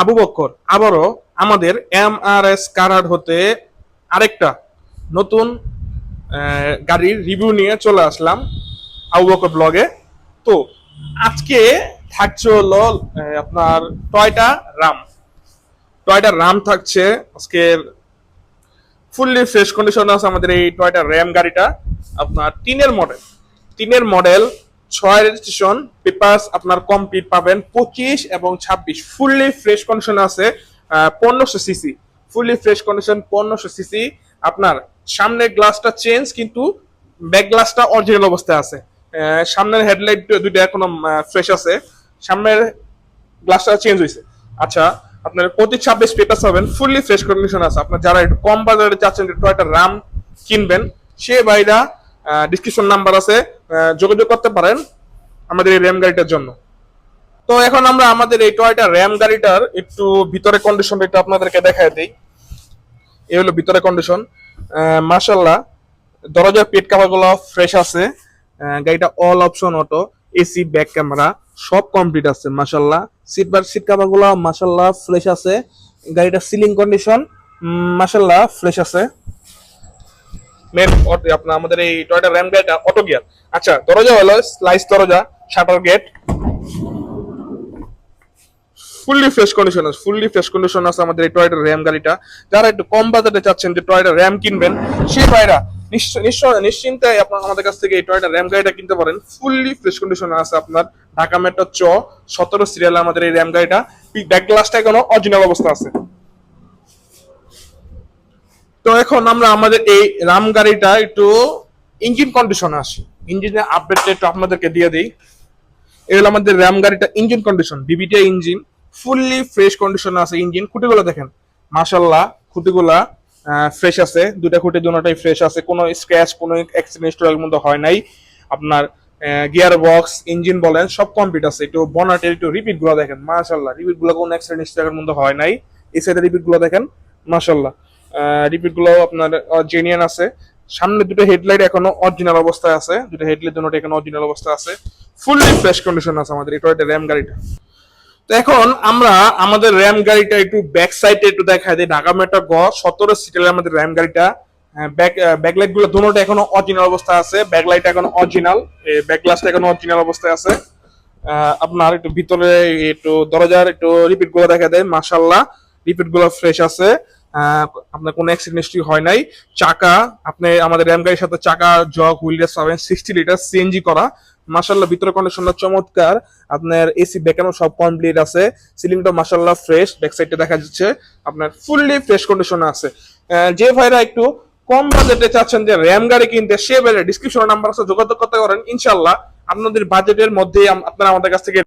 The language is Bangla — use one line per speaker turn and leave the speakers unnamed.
আবু বক্কর। আবারও আমাদের এম আর এস কারার হতে আরেকটা নতুন গাড়ির রিভিউ নিয়ে চলে আসলাম আবু বক্কর ব্লগে তো আজকে থাকছে হলো আপনার টয়টা রাম। টয়টা রাম থাকছে আজকের ফুললি ফ্রেশ কন্ডিশন আছে আমাদের এই টয়টা র্যাম গাড়িটা, আপনার তিনের মডেল তিনের মডেল ছয় রেজিস্ট্রেশন পেপারস আপনার কমপ্লিট পাবেন, পঁচিশ এবং ছাব্বিশ। ফুললি ফ্রেশ কন্ডিশন আছে পনেরোশো সিসি ফুললি ফ্রেশ কন্ডিশন পনেরোশো সিসি আপনার সামনের গ্লাসটা চেঞ্জ কিন্তু ব্যাক গ্লাসটা অরিজিনাল অবস্থায় আছে। সামনের হেডলাইট দুইটা এখনও ফ্রেশ আছে। সামনের গ্লাসটা চেঞ্জ হয়েছে আচ্ছা আপনার প্রতি ছাব্বিশ পেপার পাবেন ফুললি ফ্রেশ কন্ডিশন আছে। আপনার যারা একটু কম বাজারে চাচ্ছেন, একটু একটা রাম কিনবেন, সে ভাইরা ডিসক্রিপশন নাম্বার আছে। যোগাযোগ করতে পারেন আমাদের এই র্যাম গাড়িটার জন্য। তো এখন আমরা আমাদের এই টয়টা র্যাম গাড়িটার একটু ভিতরে কন্ডিশনটা একটু আপনাদেরকে দেখায় দিই। এই হলো ভিতরে কন্ডিশন মাশাল্লাহ দরজার পেট কাভারগুলো ফ্রেশ আছে গাড়িটা all option auto AC back camera সব কমপ্লিট আছে মাশাল্লাহ সিট বার সিট কাভারগুলো মাশাল্লাহ ফ্রেশ আছে গাড়িটা সিলিং কন্ডিশন মাশাল্লাহ ফ্রেশ আছে। মেন আপনার আমাদের এই টয়টা র্যাম গাড়িটা অটো গিয়ার আচ্ছা দরজা হলো স্লাইস দরজা shutter gate fully fresh condition আছে ফুললি ফ্রেশ কন্ডিশন আছে আমাদের এই টয়টা র্যাম গাড়িটা। যারা একটু কম বাজেটে চাচ্ছেন যে টয়টা র্যাম কিনবেন, সেই ভাইরা নিশ্চিন্তে আপনার আমাদের কাছ থেকে এই টয়টা র্যাম গাড়িটা কিনতে পারেন। ফুললি ফ্রেশ কন্ডিশন আছে আপনার ঢাকা মেট্রো চ, সতেরো সিরিয়াল আমাদের এই র্যাম গাড়িটা। ব্যাক গ্লাসটা এখনও অরিজিনাল অবস্থা আছে। তো এখন আমরা আমাদের এই রাম গাড়িটা একটু ইঞ্জিন কন্ডিশনে আসি। ইঞ্জিনের আপডেটটা একটু আপনাদেরকে দিয়ে দিই। এই হলো আমাদের র্যাম গাড়িটা engine condition VVTI engine fully fresh কন্ডিশনে আছে ইঞ্জিন খুঁটিগুলো দেখেন মাশাল্লাহ খুঁটিগুলা ফ্রেশ আছে। দুটা খুঁটি দুটাই ফ্রেশ আছে। কোনো স্ক্র্যাচ কোনো অ্যাক্সিডেন্ট মধ্যে হয় নাই। আপনার গিয়ার বক্স ইঞ্জিন বলেন, সব কমপ্লিট আছে। একটু বনাটের একটু রিপিটগুলো দেখেন মাশাল্লাহ রিপিটগুলো কোনো অ্যাক্সিডেন্ট মধ্যে হয় নাই। এই সাইডের রিপিটগুলো দেখেন মাশাল্লাহ রিপিটগুলো আপনার জেনিয়ান আছে। সামনে দুটো হেডলাইট এখনও অরিজিনাল অবস্থায় আছে। দুটো হেডলাইট দুটো এখনও অরিজিনাল অবস্থায় আছে। ফুললি ফ্রেশ কন্ডিশন আছে আমাদের এই টয়টা র্যাম গাড়িটা। তো এখন আমরা আমাদের র্যাম গাড়িটা একটু ব্যাক সাইডে একটু দেখা দিই। ঢাকা মেট্রো গ, সতেরো সিটের আমাদের র্যাম গাড়িটা। ব্যাক ব্যাকলাইটগুলো দুটোটা এখনও অরিজিনাল অবস্থায় আছে। ব্যাকলাইট এখনও অরিজিনাল ব্যাক গ্লাসটা এখনও অরিজিনাল অবস্থায় আছে। আপনার একটু ভিতরে একটু দরজার একটু রিপিটগুলো দেখা দেয় মাশাল্লাহ রিপিটগুলো ফ্রেশ আছে। আপনার কোনো অ্যাক্সিডেন্ট হিস্ট্রি হয় নাই। চাকা, আপনি আমাদের র্যাম গাড়ির সাথে চাকা, জগ হুইলস পাবেন সিক্সটি লিটার সিএনজি করা। মাশাল্লাহ ভিতরে কন্ডিশনটা চমৎকার। আপনার এসি ব্যাকআপ সব কমপ্লিট আছে। সিলিংটা মাশাল্লাহ ফ্রেশ ব্যাক সাইডে দেখা যাচ্ছে। আপনার ফুললি ফ্রেশ কন্ডিশনে আছে। যে ভাইরা একটু কম বাজেটে চাচ্ছেন যে র্যাম গাড়ি কিনতে, সে ভাইরা ডিসক্রিপশন নাম্বার আছে, যোগাযোগ করতে পারেন। ইনশাল্লাহ আপনাদের বাজেটের মধ্যে আপনারা আমাদের কাছ থেকে